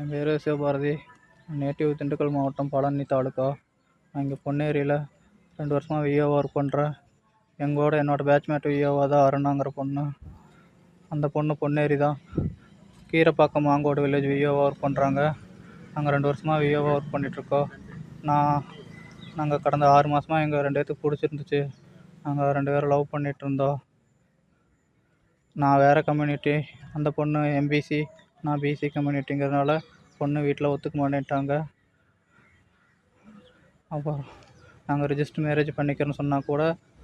என் பேர் சிவபாரதி. நேட்டிவ் திண்டுக்கல் மாவட்டம் பழனி தாலுக்கா நான் இங்கே பொன்னேரியில் ரெண்டு வருஷமாக விஏஓ ஒர்க் பண்ணுறேன் எங்களோட என்னோடய பேட்ச்மேட் விஏஓவாக தான் அருணாங்கிற பொண்ணு. அந்த பொண்ணு பொன்னேரி தான். கீரைப்பாக்கம் மாங்கோடு வில்லேஜ் விஏஓவாக ஒர்க் பண்ணுறாங்க நாங்கள் ரெண்டு வருஷமாக விஏஓவாக ஒர்க் பண்ணிகிட்ருக்கோம் நான் நாங்கள் கடந்த ஆறு மாதமாக எங்கள் ரெண்டு பேத்துக்கு பிடிச்சிருந்துச்சு. நாங்கள் ரெண்டு பேரும் லவ் பண்ணிகிட்டு இருந்தோம் நான் வேறு கம்யூனிட்டி அந்த பொண்ணு எம்பிசி நான் பிசி கம்யூனிட்டிங்கிறதுனால பொண்ணு வீட்டில் ஒத்துக்க மாட்டேன்ட்டாங்க. அப்புறம் நாங்கள் ரிஜிஸ்டர் மேரேஜ் பண்ணிக்கிறோன்னு சொன்னால் கூட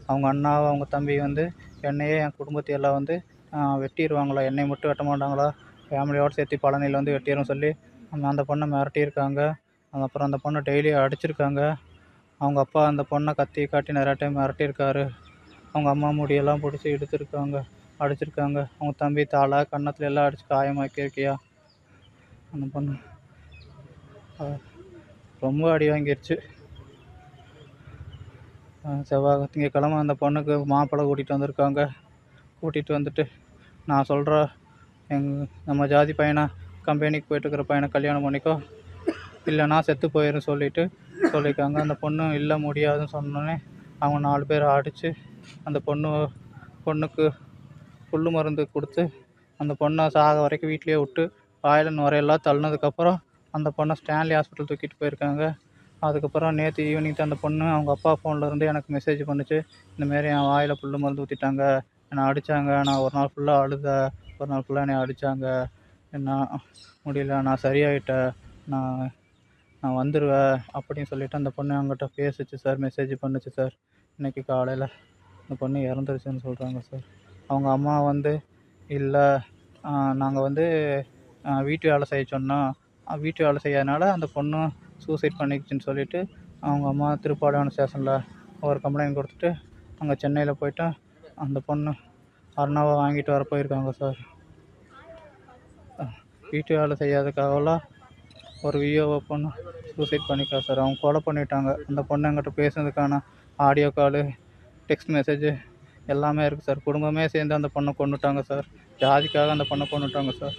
அவங்க அண்ணா அவங்க தம்பி வந்து என்னையே என் குடும்பத்தை எல்லாம் வந்து வெட்டிடுவாங்களா என்னை மட்டும் வெட்ட மாட்டாங்களா? ஃபேமிலியோடு சேர்த்து பழனியில் வந்து வெட்டிடுறோம் சொல்லி அந்த பொண்ணை மிரட்டியிருக்காங்க. அப்புறம் அந்த பொண்ணை டெய்லி அடிச்சிருக்காங்க. அவங்க அப்பா அந்த பொண்ணை கத்தி காட்டி நிறையா டைம் மிரட்டியிருக்காரு. அவங்க அம்மா முடியெல்லாம் பிடிச்சி எடுத்திருக்காங்க அடிச்சிருக்காங்க. அவங்க தம்பி தாளா கன்னத்துல எல்லாம் அடிச்சு காயமாக்கியிருக்கியா? அந்த பொண்ணு. ரொம்ப அடி வாங்கிருச்சு. செவ்வாய் திங்கக்கிழமை அந்த பொண்ணுக்கு மாப்பிள்ளை கூட்டிகிட்டு வந்திருக்காங்க. கூட்டிகிட்டு வந்துட்டு நான் சொல்கிற எங் நம்ம ஜாதி பையனை கம்பெனிக்கு போயிட்டு இருக்கிற பையனை கல்யாணம் பண்ணிக்கோ. இல்லைனா செத்து போயிடும் சொல்லிட்டு சொல்லியிருக்காங்க. அந்த பொண்ணு இல்லை முடியாதுன்னு சொன்னோன்னே அவங்க நாலு பேர் அடித்து அந்த பொண்ணு பொண்ணுக்கு புல் மருந்து கொடுத்து அந்த பொண்ணை சாக வரைக்கும் வீட்டிலேயே விட்டு வாயில் நுரையெல்லாம் தள்ளினதுக்கப்புறம் அந்த பொண்ணை ஸ்டான்லி ஹாஸ்பிட்டல் தூக்கிட்டு போயிருக்காங்க. அதுக்கப்புறம் நேற்று ஈவினிங் அந்த பொண்ணு அவங்க அப்பா ஃபோன்லேருந்து இருந்து எனக்கு மெசேஜ் பண்ணுச்சு. இந்தமாரி என் வாயில் புல் மருந்து ஊற்றிட்டாங்க என்னை அடித்தாங்க நான் ஒரு நாள் ஃபுல்லாக அழுத. ஒரு நாள் ஃபுல்லாக என்னை அடித்தாங்க நான் முடியல. நான் சரியாயிட்டேன். நான் நான் வந்துடுவேன் அப்படின்னு சொல்லிட்டு அந்த பொண்ணு அவங்ககிட்ட பேசுச்சு சார். மெசேஜ் பண்ணுச்சு சார். இன்னைக்கு காலையில். அந்த பொண்ணு இறந்துருச்சுன்னு சொல்கிறாங்க சார். அவங்க அம்மா வந்து இல்லை நாங்கள் வந்து வீட்டு வேலை செய்ய சொன்னோம். வீட்டு வேலை செய்யாதனால அந்த பொண்ணு சூசைட் பண்ணிக்கிச்சுன்னு சொல்லிட்டு அவங்க அம்மா திருப்பாலைவனம் ஸ்டேஷனில் ஒரு கம்ப்ளைண்ட் கொடுத்துட்டு அங்கே சென்னையில் போயிட்டு அந்த பொண்ணு அருணாவை வாங்கிட்டு வர போயிருக்காங்க சார். வீட்டு வேலை செய்யாததுக்காகலாம் ஒரு விஓவை பொண்ணு சூசைட் பண்ணிக்கா சார். அவங்க கொலை பண்ணிட்டாங்க. அந்த பொண்ணு என்கிட்ட பேசுனதுக்கான ஆடியோ காலு டெக்ஸ்ட் மெசேஜு எல்லாமே இருக்குது சார். குடும்பமே சேர்ந்து அந்த பொண்ணை கொண்டுட்டாங்க சார். ஜாதிக்காக அந்த பொண்ணை கொண்டுட்டாங்க சார்.